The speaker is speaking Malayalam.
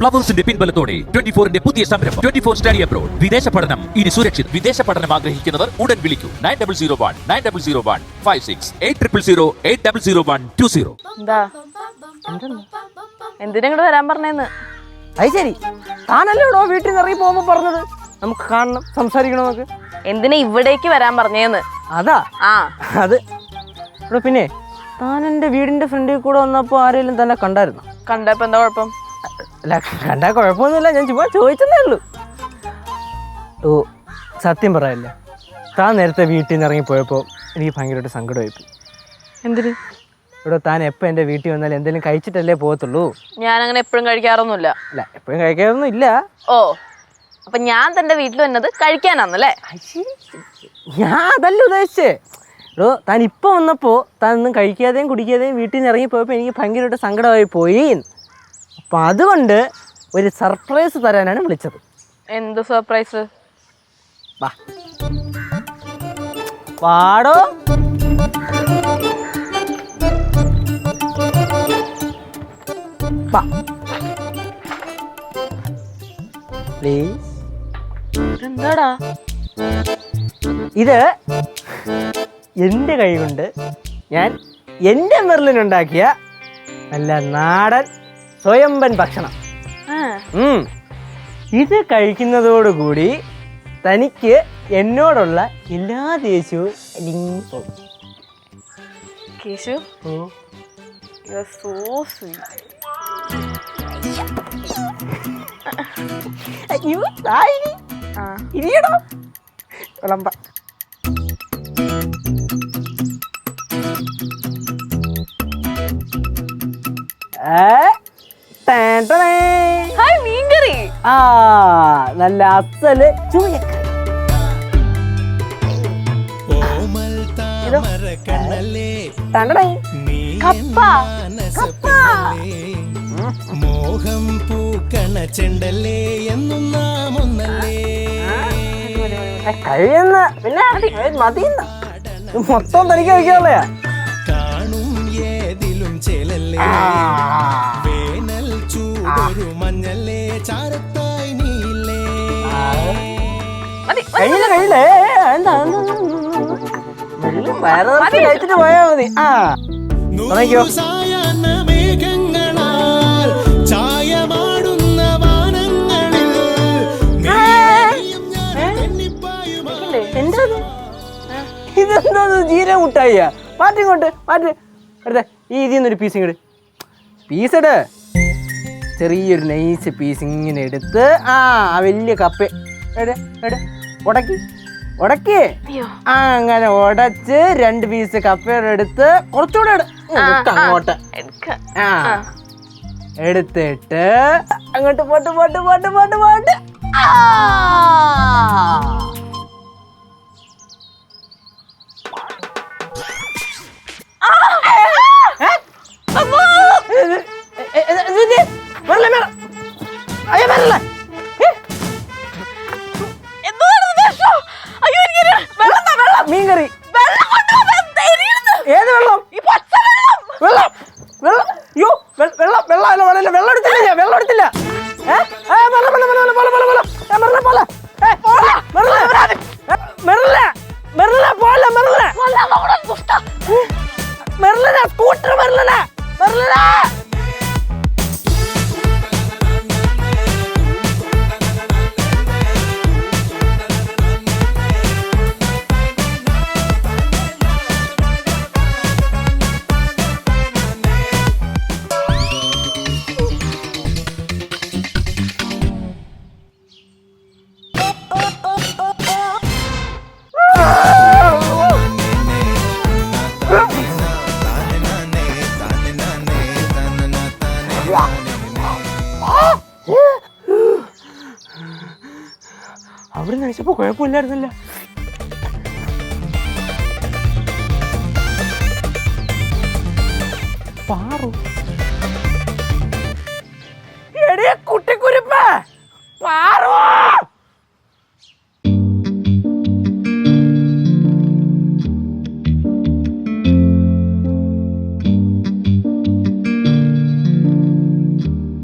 പ്ലവേഴ്സിന്റെ പിൻബലത്തോടെ ട്വന്റി ഫോറിന്റെ പുതിയ സംരംഭം. Twenty four study abroad. വിദേശ പഠനം. ഇനി സുരക്ഷിത്. വിദേശ പഠനം ആഗ്രഹിക്കുന്നവർ ഉടൻ വിളിക്കൂ. Nine double zero one nine double zero one five six eight triple zero eight double zero one two zero. എന്താ? എന്തിനാ ഇങ്ങോട്ട് വരാൻ പറഞ്ഞേന്ന്? അത് ശരി. താനല്ലേ ഇവിടെ വീട്ടിൽ നിന്ന് ഇറങ്ങി പോകുമ്പോ പറഞ്ഞത്? നമുക്ക് കാണണം സംസാരിക്കണം നമുക്ക്. എന്തിനാ ഇവിടേക്ക് വരാൻ പറഞ്ഞേന്ന്? അതാ. ആ. അത്. ഇവിടെ പിന്നെ താൻ എന്റെ വീടിന്റെ ഫ്രണ്ടിൽ കൂടെ വന്നപ്പോൾ ആരെങ്കിലും തന്നെ കണ്ടായിരുന്നു? കണ്ടപ്പോ എന്താ കുഴപ്പം? അല്ല കണ്ടാ കുഴപ്പമൊന്നുമില്ല. ഞാൻ ചുമ്മാ ചോദിച്ചതേ ഉള്ളൂ. ഓ സത്യം പറയല്ല? താൻ നേരത്തെ വീട്ടിൽ നിന്ന് ഇറങ്ങി പോയപ്പോൾ എനിക്ക് ഭയങ്കരമായിട്ട് സങ്കടമായിപ്പോയി എന്തിന്? ഇവിടെ താൻ എപ്പോൾ എന്റെ വീട്ടിൽ വന്നാൽ എന്തെങ്കിലും കഴിച്ചിട്ടല്ലേ പോകത്തുള്ളൂ? ഞാൻ അങ്ങനെ എപ്പോഴും കഴിക്കാറൊന്നുമില്ല. അല്ല എപ്പോഴും കഴിക്കാറൊന്നും ഇല്ല ഓ അപ്പൊ ഞാൻ തന്റെ വീട്ടിൽ വന്നത് കഴിക്കാനാന്നല്ലേ? ഞാൻ അതല്ല ഉദ്ദേശിച്ചേ. എടോ താൻ ഇപ്പൊ വന്നപ്പോ താൻ ഒന്നും കഴിക്കാതെയും കുടിക്കാതെയും വീട്ടിൽ നിന്ന് ഇറങ്ങി പോയപ്പോൾ എനിക്ക് ഭയങ്കരമായിട്ട് സങ്കടമായി പോയി. അപ്പം അതുകൊണ്ട് ഒരു സർപ്രൈസ് തരാനാണ് വിളിച്ചത്. എന്ത് സർപ്രൈസ്? വാ. പാടോ വാ. പ്ലീസ് എന്താടാ? ഇത് എന്റെ കൈ കൊണ്ട് ഞാൻ എന്റെ മെറിലിനുണ്ടാക്കിയ നല്ല നാടൻ സ്വയംബൻ ഭക്ഷണം. ഇത് കഴിക്കുന്നതോടുകൂടി തനിക്ക് എന്നോടുള്ള എല്ലാ ദേഷ്യവും പോകും. കേശു സോ സ്വീറ്റ് അയ്യോ, ഇരിയെടോ. വിളമ്പ. ആ നല്ല അസൽ മോഹം പൂക്കണ ചെണ്ടല്ലേ എന്നും നാം ഒന്നല്ലേ? കഴിയുന്ന പിന്നെ മതി മൊത്തം തനിക്ക് കഴിക്കാനുള്ളയാ. കാണും ഏതിലും ചെലല്ലേ? ചൂടൊരു മഞ്ഞല്ലേ? ചാരത്തായി നീലേ. മതി കഴിയില്ല കഴിയില്ല ഏ, ഏ, എന്താ എന്താ, മെല്ലെ വയറ് നിറച്ച് കഴിച്ചിട്ട് പോയാ മതി. ആ? ഇതെന്താ ഇത്? ജീര മുട്ടായിയാ? മാറ്റി ഇങ്ങോട്ട് മാറ്റി. എടുത്തേ ഈ ഇതിൽ നിന്നൊരു പീസ് ഇങ്ങോട്ട് പീസ് ഇട് ചെറിയൊരു നൈസ് പീസ് ഇങ്ങനെ എടുത്ത് ആ ആ വലിയ കപ്പ് ഉടക്കി ഉടക്കി. ആ അങ്ങനെ ഉടച്ച് രണ്ട് പീസ് കപ്പയുടെ എടുത്ത് കുറച്ചുകൂടെ അങ്ങോട്ട്. ആ. എടുത്തിട്ട് അങ്ങോട്ട് പോട്ട് പോട്ട് പോട്ട് പോട്ട് പോട്ട്. ആ. മെറിലെ, സ്കൂട്ടർ മെറിലെ. മെറിലെ. അവിടെ നയിച്ചപ്പോ കുഴപ്പമില്ലായിരുന്നല്ല. പാറു.